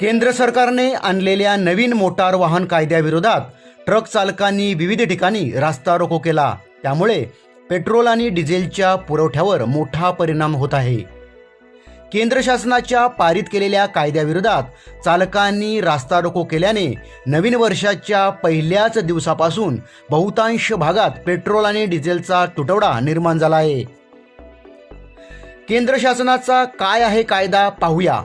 केंद्र सरकारने आणलेल्या नवीन मोटार वाहन कायद्याविरोधात ट्रक चालकांनी विविध ठिकाणी रास्ता रोको केला. त्यामुळे पेट्रोल आणि डिझेलच्या पुरवठ्यावर मोठा परिणाम होत आहे. केंद्र शासनाच्या पारित केलेल्या कायद्याविरोधात चालकांनी रास्ता रोको केल्याने नवीन वर्षाच्या पहिल्याच दिवसापासून बहुतांश भागात पेट्रोल आणि डिझेलचा तुटवडा निर्माण झाला आहे. केंद्र शासनाचा काय आहे कायदा पाहूया.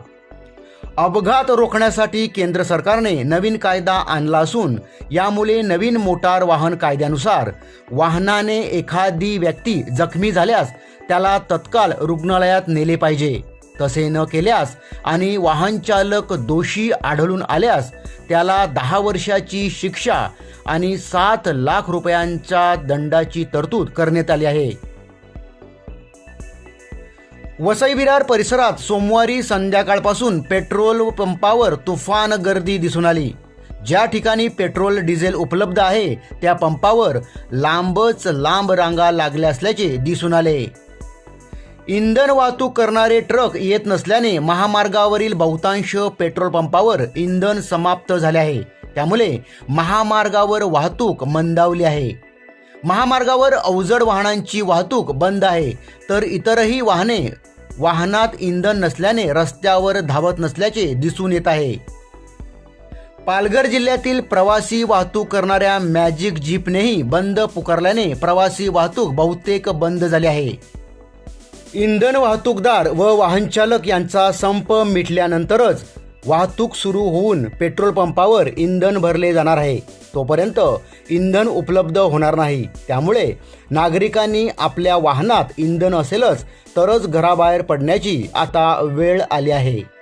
अपघात रोखण्यासाठी केंद्र सरकारने नवीन कायदा आणला असून यामुळे नवीन मोटार वाहन कायद्यानुसार वाहनाने एखादी व्यक्ती जखमी झाल्यास त्याला तत्काळ रुग्णालयात नेले पाहिजे. तसे न केल्यास आणि वाहनचालक दोषी आढळून आल्यास त्याला दहा वर्षाची शिक्षा आणि सात लाख रुपयांच्या दंडाची तरतूद करण्यात आली आहे. वसई विरार परिसरात सोमवारी संध्याकाळपासून पेट्रोल पंपावर तुफान गर्दी दिसून आली. ज्या ठिकाणी पेट्रोल डिझेल उपलब्ध आहे त्या पंपावर लांबच लांब रांगा लागल्या असल्याचे दिसून आले. इंधन वाहतूक करणारे ट्रक येत नसल्याने महामार्गावरील बहुतांश पेट्रोल पंपावर इंधन समाप्त झाले आहे. त्यामुळे महामार्गावर वाहतूक मंदावली आहे. महामार्गावर अवजड वाहनांची वाहतूक बंद आहे. तर इतरही वाहने वाहनात इंधन नसल्याने रस्त्यावर धावत नसल्याचे दिसून येत आहे. पालघर जिल्ह्यातील प्रवासी वाहतूक करणाऱ्या मॅजिक जीपनेही बंद पुकारल्याने प्रवासी वाहतूक बहुतेक बंद झाली आहे. इंधन वाहतूकदार व वाहनचालक यांचा संप मिटल्यानंतरच वाहतूक सुरू होऊन पेट्रोल पंपावर इंधन भरले जाणार आहे. तोपर्यंत इंधन उपलब्ध होणार नाही. त्यामुळे नागरिकांनी आपल्या वाहनात इंधन असेलच तरच घराबाहेर पडण्याची आता वेळ आली आहे.